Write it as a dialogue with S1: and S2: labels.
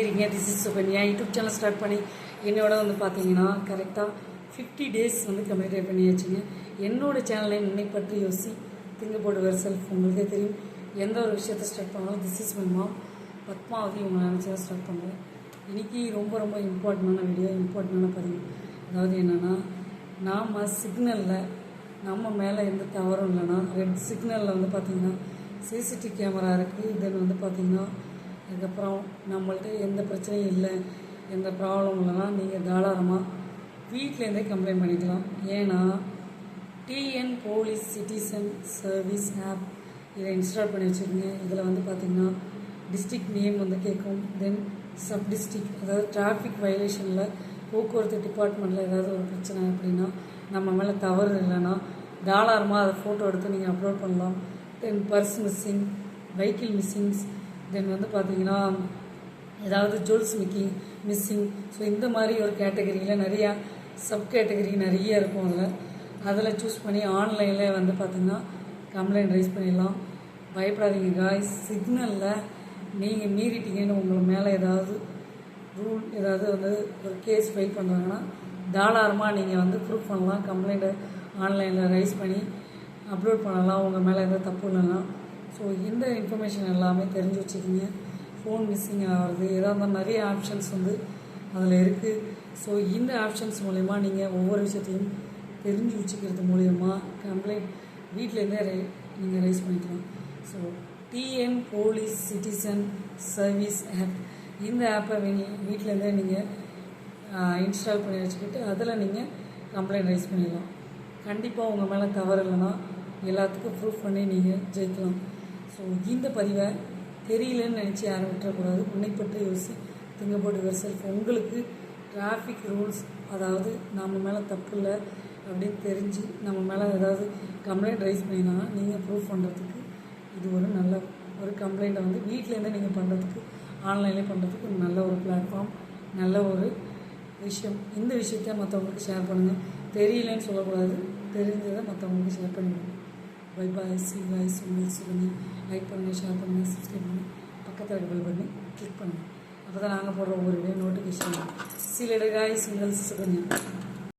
S1: இருக்கீங்க this is Sukanya YouTube channel start பண்ணி என்னோட வந்து பார்த்தீங்கன்னா கரெக்டாக ஃபிஃப்டி டேஸ் வந்து கம்ப்ளீட் பண்ணியாச்சுங்க. என்னோட சேனலை என்னை பற்றி யோசி திங்க போடுவர் செல்ஃப் உங்களுக்கே தெரியும். எந்த ஒரு விஷயத்தை ஸ்டார்ட் பண்ணாலும் this is my mom Padmavathi உங்களை நினச்சி ஸ்டார்ட் பண்ணுறேன் இன்றைக்கி ரொம்ப ரொம்ப இம்பார்ட்டண்டான வீடியோ இம்பார்ட்டண்டான பதிவு. அதாவது என்னென்னா நாம் சிக்னலில் நம்ம மேலே எந்த தவறும் இல்லைன்னா ரெட் சிக்னலில் வந்து பார்த்திங்கன்னா சிசிடிவி கேமரா இருக்குது தென் வந்து பார்த்திங்கன்னா அதுக்கப்புறம் நம்மள்ட்ட எந்த பிரச்சனையும் இல்லை எந்த ப்ராப்ளம் இல்லைன்னா நீங்கள் தாராளமாக வீட்டிலேருந்தே கம்ப்ளைண்ட் பண்ணிக்கலாம். ஏன்னா TN police citizen service app இதை இன்ஸ்டால் பண்ணி வச்சுருங்க. இதில் வந்து பார்த்திங்கன்னா டிஸ்ட்ரிக்ட் நேம் வந்து கேட்கும். தென் சப் டிஸ்ட்ரிக் அதாவது டிராஃபிக் வயலேஷனில் போக்குவரத்து டிபார்ட்மெண்ட்டில் ஏதாவது ஒரு பிரச்சனை அப்படின்னா நம்ம மேலே தவறு இல்லைன்னா தாராளமாக அதை ஃபோட்டோ எடுத்து நீங்கள் அப்லோட் பண்ணலாம். Then purse missing vehicle missings then வந்து பார்த்தீங்கன்னா ஏதாவது ஜுவல்ஸ் மிக்கிங் மிஸ்ஸிங் ஸோ இந்த மாதிரி ஒரு கேட்டகரியில் நிறையா சப் கேட்டகரி நிறைய இருக்கும் அதில். அதில் சூஸ் பண்ணி ஆன்லைனில் வந்து பார்த்திங்கன்னா கம்ப்ளைண்ட் ரைஸ் பண்ணிடலாம். பயப்படாதீங்க காய்ஸ் சிக்னலில் நீங்கள் மீறிட்டீங்கன்னு உங்களை மேலே ஏதாவது ரூல் ஏதாவது வந்து ஒரு கேஸ் ஃபைல் பண்ணுறாங்கன்னா தாராளமாக நீங்கள் வந்து ப்ரூஃப் பண்ணலாம். கம்ப்ளைண்ட்டை ஆன்லைனில் ரைஸ் பண்ணி அப்லோட் பண்ணலாம். உங்கள் மேலே எதாவது தப்பு இல்லைன்னா. ஸோ இந்த இன்ஃபர்மேஷன் எல்லாமே தெரிஞ்சு வச்சுக்கிங்க. ஃபோன் மிஸ்ஸிங் ஆகிறது ஏதாவது இருந்தாலும் நிறைய ஆப்ஷன்ஸ் வந்து அதில் இருக்குது ஸோ இந்த ஆப்ஷன்ஸ் மூலயமா நீங்கள் ஒவ்வொரு விஷயத்தையும் தெரிஞ்சு வச்சுக்கிறது மூலயமா கம்ப்ளைண்ட் வீட்டிலேருந்தே ரை நீங்கள் ரைஸ் பண்ணிக்கலாம். So TN police citizen service app இந்த ஆப்பை நீங்கள் வீட்டிலேருந்தே நீங்கள் இன்ஸ்டால் பண்ணி வச்சுக்கிட்டு அதில் நீங்கள் கம்ப்ளைண்ட் ரைஸ் பண்ணிடலாம் கண்டிப்பாக உங்கள் மேலே தவறு இல்லைன்னா எல்லாத்துக்கும் ப்ரூஃப் பண்ணி நீங்கள் ஜெயிக்கலாம். ஸோ இந்த பதிவை தெரியலன்னு நினச்சி யாரும் விட்டுறக்கூடாது. உன்னை பற்றி யோசி திங்க போட்டு செல்ஃப். உங்களுக்கு டிராஃபிக் ரூல்ஸ் அதாவது நம்ம மேலே தப்பு இல்லை அப்படின்னு தெரிஞ்சு நம்ம மேலே ஏதாவது கம்ப்ளைண்ட் ரைஸ் பண்ணினா நீங்கள் ப்ரூஃப் பண்ணுறதுக்கு இது ஒரு நல்ல ஒரு கம்ப்ளைண்ட்டை வந்து வீட்டிலேருந்தே நீங்கள் பண்ணுறதுக்கு ஆன்லைன்லேயே பண்ணுறதுக்கு ஒரு நல்ல ஒரு பிளாட்ஃபார்ம் நல்ல ஒரு விஷயம். இந்த விஷயத்த மற்றவங்களுக்கு ஷேர் பண்ணுங்கள் தெரியலன்னு சொல்லக்கூடாது. தெரிஞ்சதை மற்றவங்களுக்கு ஷேர் பண்ணிவிடுங்க பை பாய் சி பாய் சுமல் சுகனி லைக் பண்ணுங்கள் ஷேர் பண்ணுங்கள் சப்ஸ்கிரைப் பண்ணுங்கள் பக்கத்தில் இருக்க பெல் பண்ணி கிளிக் பண்ணுங்கள் அப்போ தான் நாங்கள் போடுற ஒவ்வொரு வீடியோ நோட்டிஃபிகேஷன் சில காய் சிங்கல்ஸ் சுகன்யா